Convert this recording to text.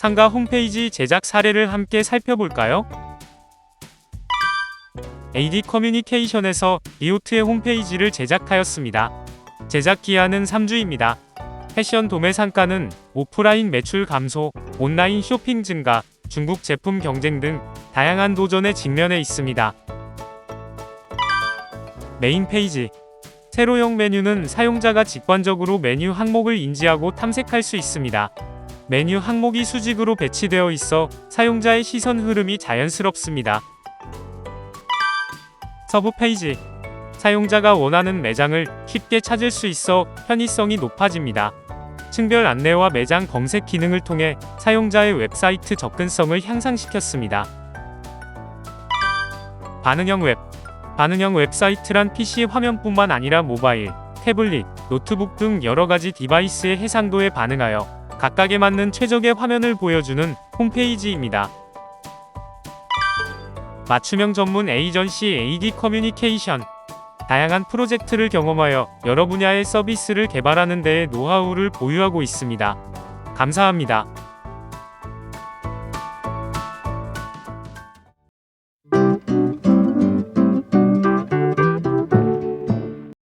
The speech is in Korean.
상가 홈페이지 제작 사례를 함께 살펴볼까요? AD 커뮤니케이션에서 리오트의 홈페이지를 제작하였습니다. 제작 기한은 3주입니다. 패션 도매 상가는 오프라인 매출 감소, 온라인 쇼핑 증가, 중국 제품 경쟁 등 다양한 도전에 직면해 있습니다. 메인 페이지 세로형 메뉴는 사용자가 직관적으로 메뉴 항목을 인지하고 탐색할 수 있습니다. 메뉴 항목이 수직으로 배치되어 있어 사용자의 시선 흐름이 자연스럽습니다. 서브 페이지 사용자가 원하는 매장을 쉽게 찾을 수 있어 편의성이 높아집니다. 층별 안내와 매장 검색 기능을 통해 사용자의 웹사이트 접근성을 향상시켰습니다. 반응형 웹 반응형 웹사이트란 PC 화면뿐만 아니라 모바일, 태블릿, 노트북 등 여러 가지 디바이스의 해상도에 반응하여 각각에 맞는 최적의 화면을 보여주는 홈페이지입니다. 맞춤형 전문 에이전시 AD 커뮤니케이션 다양한 프로젝트를 경험하여 여러 분야의 서비스를 개발하는 데에 노하우를 보유하고 있습니다. 감사합니다.